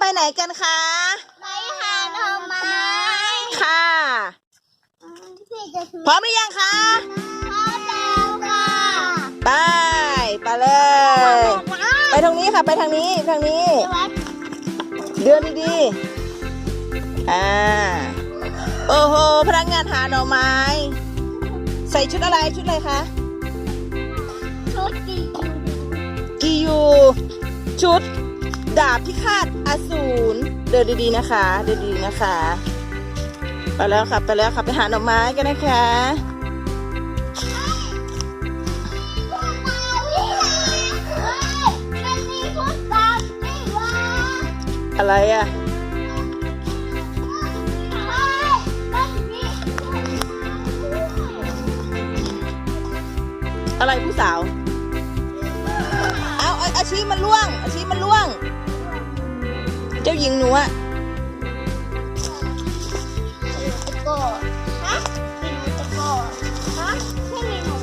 ไปไหนกันคะ ไปหาหน่อไม้ ค่ะพี่จะถือพร้อมหรือยังคะ พร้อมแล้วค่ะ ไป ไปเลย ไปทางนี้ค่ะ ไปทางนี้ ทางนี้วัดเดินดีๆ อ่า โอ้โห พนักงานหาหน่อไม้ ใส่ชุดอะไร ชุดอะไรคะ ชุดดีกิยู ชุด ดาบพิฆาตอสูรเดินดีๆนะคะ เดินดีๆนะคะ ไปแล้วค่ะ ไปแล้วค่ะ ไปหาหน่อไม้กันนะคะอะไรอะอะไรผู้สาว เอาอาชีพมันล่วง อาชีพมันล่วง จ้าหญิงหนูอะตะโกนฮะมีหนูตะโกนฮะไม่มีหนู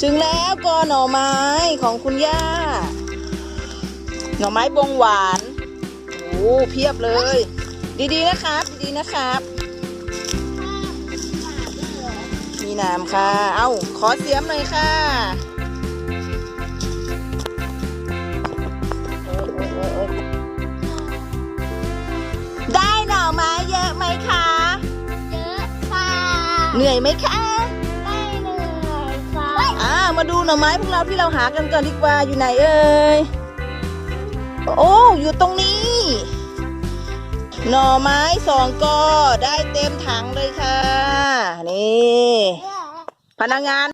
ถึงแล้วก็หน่อไม้ของคุณย่า หน่อไม้บงหวานโอ้เพียบเลย ดีๆนะครับ ดีๆนะครับมีน้ำค่ะ เอ้าขอเสียมหน่อยค่ะ เหนื่อยไหมคะไม่เหนื่อยค่ะอ่ามาดูหน่อไม้พวกเราที่เราหากันก่อนดีกว่าอยู่ไหนเอ่ยโอ้อยู่ตรงนี้ หน่อไม้สองกอได้เต็มถังเลยค่ะ นี่ พนักงาน